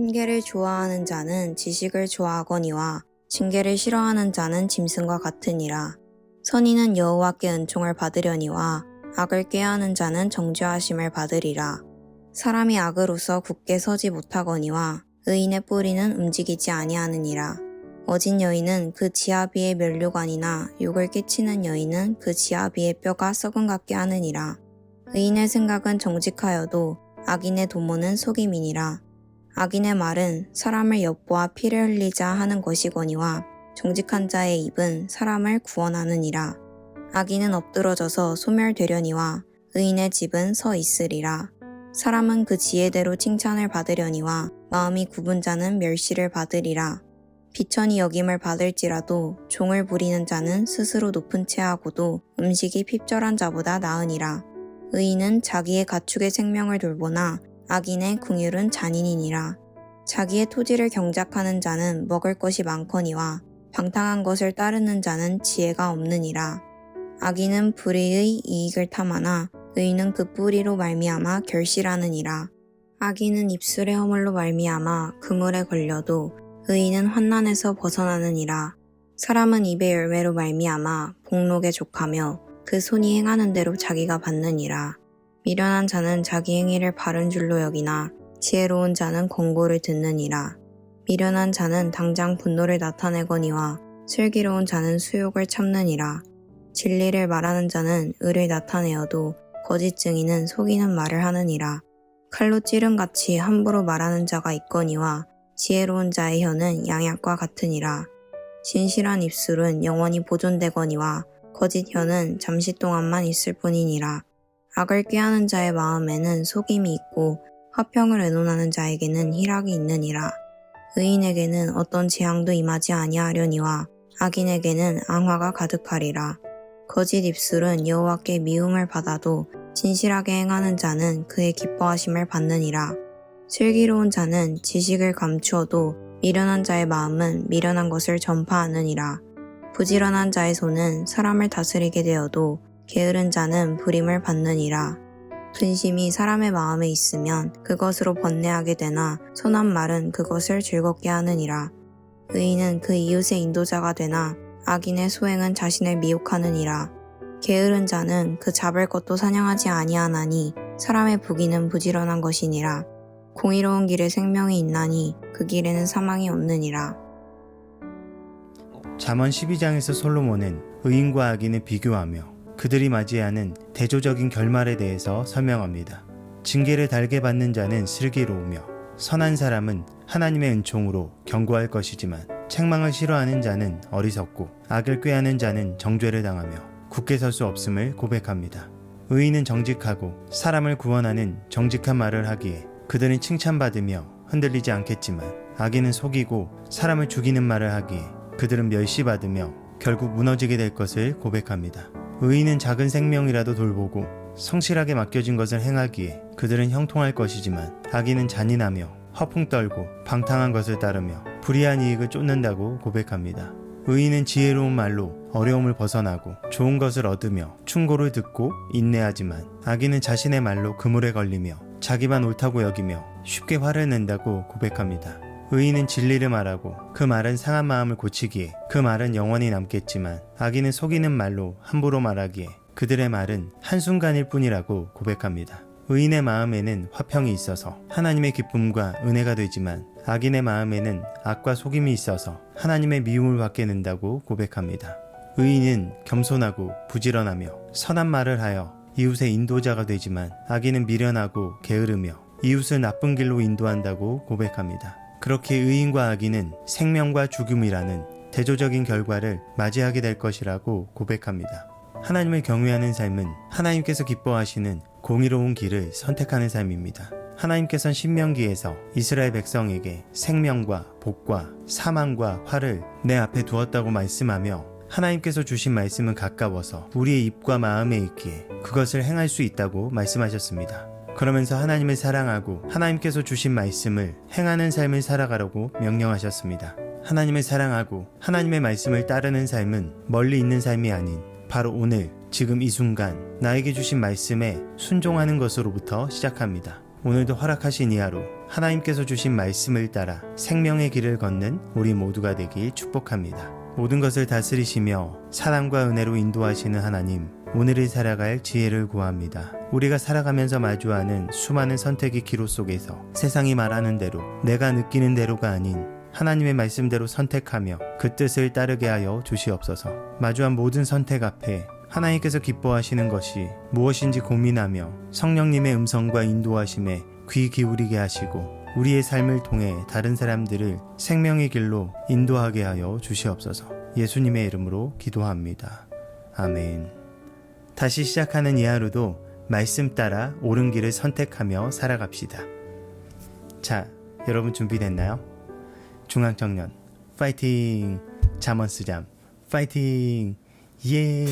훈계를 좋아하는 자는 지식을 좋아하거니와 징계를 싫어하는 자는 짐승과 같으니라. 선인은 여호와께 은총을 받으려니와 악을 꾀하는 자는 정죄하심을 받으리라. 사람이 악으로서 굳게 서지 못하거니와 의인의 뿌리는 움직이지 아니하느니라. 어진 여인은 그 지아비의 면류관이나 욕을 끼치는 여인은 그 지아비의 뼈가 썩은 같게 하느니라. 의인의 생각은 정직하여도 악인의 도모는 속임이니라. 악인의 말은 사람을 엿보아 피를 흘리자 하는 것이거니와 정직한 자의 입은 사람을 구원하느니라. 악인은 엎드러져서 소멸되려니와 의인의 집은 서 있으리라. 사람은 그 지혜대로 칭찬을 받으려니와 마음이 굽은 자는 멸시를 받으리라. 비천이 여김을 받을지라도 종을 부리는 자는 스스로 높은 채하고도 음식이 핍절한 자보다 나으니라. 의인은 자기의 가축의 생명을 돌보나 악인의 궁율은 잔인이니라. 자기의 토지를 경작하는 자는 먹을 것이 많거니와 방탕한 것을 따르는 자는 지혜가 없느니라. 악인은 불의의 이익을 탐하나 의인은 그 뿌리로 말미암아 결실하느니라. 악인은 입술의 허물로 말미암아 그물에 걸려도 의인은 환난에서 벗어나느니라. 사람은 입의 열매로 말미암아 복록에 족하며 그 손이 행하는 대로 자기가 받느니라. 미련한 자는 자기 행위를 바른 줄로 여기나 지혜로운 자는 권고를 듣느니라. 미련한 자는 당장 분노를 나타내거니와 슬기로운 자는 수욕을 참느니라. 진리를 말하는 자는 의를 나타내어도 거짓 증인은 속이는 말을 하느니라. 칼로 찌른 같이 함부로 말하는 자가 있거니와 지혜로운 자의 혀는 양약과 같으니라. 진실한 입술은 영원히 보존되거니와 거짓 혀는 잠시 동안만 있을 뿐이니라. 악을 꾀하는 자의 마음에는 속임이 있고 화평을 의논하는 자에게는 희락이 있느니라. 의인에게는 어떤 재앙도 임하지 아니하려니와 악인에게는 앙화가 가득하리라. 거짓 입술은 여호와께 미움을 받아도 진실하게 행하는 자는 그의 기뻐하심을 받느니라. 슬기로운 자는 지식을 감추어도 미련한 자의 마음은 미련한 것을 전파하느니라. 부지런한 자의 손은 사람을 다스리게 되어도 게으른 자는 불임을 받느니라. 분심이 사람의 마음에 있으면 그것으로 번뇌하게 되나 선한 말은 그것을 즐겁게 하느니라. 의인은 그 이웃의 인도자가 되나 악인의 소행은 자신을 미혹하느니라. 게으른 자는 그 잡을 것도 사냥하지 아니하나니 사람의 부기는 부지런한 것이니라. 공의로운 길에 생명이 있나니 그 길에는 사망이 없느니라. 잠언 12장에서 솔로몬은 의인과 악인을 비교하며 그들이 맞이하는 대조적인 결말에 대해서 설명합니다. 징계를 달게 받는 자는 슬기로우며 선한 사람은 하나님의 은총으로 경고할 것이지만 책망을 싫어하는 자는 어리석고 악을 꾀하는 자는 정죄를 당하며 굳게 설 수 없음을 고백합니다. 의인은 정직하고 사람을 구원하는 정직한 말을 하기에 그들은 칭찬받으며 흔들리지 않겠지만 악인은 속이고 사람을 죽이는 말을 하기에 그들은 멸시받으며 결국 무너지게 될 것을 고백합니다. 의인은 작은 생명이라도 돌보고 성실하게 맡겨진 것을 행하기에 그들은 형통할 것이지만 악인은 잔인하며 허풍 떨고 방탕한 것을 따르며 불의한 이익을 쫓는다고 고백합니다. 의인은 지혜로운 말로 어려움을 벗어나고 좋은 것을 얻으며 충고를 듣고 인내하지만 악인은 자신의 말로 그물에 걸리며 자기만 옳다고 여기며 쉽게 화를 낸다고 고백합니다. 의인은 진리를 말하고 그 말은 상한 마음을 고치기에 그 말은 영원히 남겠지만 악인은 속이는 말로 함부로 말하기에 그들의 말은 한순간일 뿐이라고 고백합니다. 의인의 마음에는 화평이 있어서 하나님의 기쁨과 은혜가 되지만 악인의 마음에는 악과 속임이 있어서 하나님의 미움을 받게 된다고 고백합니다. 의인은 겸손하고 부지런하며 선한 말을 하여 이웃의 인도자가 되지만 악인은 미련하고 게으르며 이웃을 나쁜 길로 인도한다고 고백합니다. 그렇게 의인과 악인은 생명과 죽음이라는 대조적인 결과를 맞이하게 될 것이라고 고백합니다. 하나님을 경외하는 삶은 하나님께서 기뻐하시는 공의로운 길을 선택하는 삶입니다. 하나님께서는 신명기에서 이스라엘 백성에게 생명과 복과 사망과 화를 내 앞에 두었다고 말씀하며 하나님께서 주신 말씀은 가까워서 우리의 입과 마음에 있기에 그것을 행할 수 있다고 말씀하셨습니다. 그러면서 하나님을 사랑하고 하나님께서 주신 말씀을 행하는 삶을 살아가라고 명령하셨습니다. 하나님을 사랑하고 하나님의 말씀을 따르는 삶은 멀리 있는 삶이 아닌 바로 오늘, 지금 이 순간 나에게 주신 말씀에 순종하는 것으로부터 시작합니다. 오늘도 허락하신 이하로 하나님께서 주신 말씀을 따라 생명의 길을 걷는 우리 모두가 되길 축복합니다. 모든 것을 다스리시며 사랑과 은혜로 인도하시는 하나님, 오늘을 살아갈 지혜를 구합니다. 우리가 살아가면서 마주하는 수많은 선택의 기로 속에서 세상이 말하는 대로 내가 느끼는 대로가 아닌 하나님의 말씀대로 선택하며 그 뜻을 따르게 하여 주시옵소서. 마주한 모든 선택 앞에 하나님께서 기뻐하시는 것이 무엇인지 고민하며 성령님의 음성과 인도하심에 귀 기울이게 하시고 우리의 삶을 통해 다른 사람들을 생명의 길로 인도하게 하여 주시옵소서. 예수님의 이름으로 기도합니다. 아멘. 다시 시작하는 이 하루도 말씀 따라 옳은 길을 선택하며 살아갑시다. 자, 여러분 준비됐나요? 중앙청년 파이팅! 잠언스잠 파이팅! 예!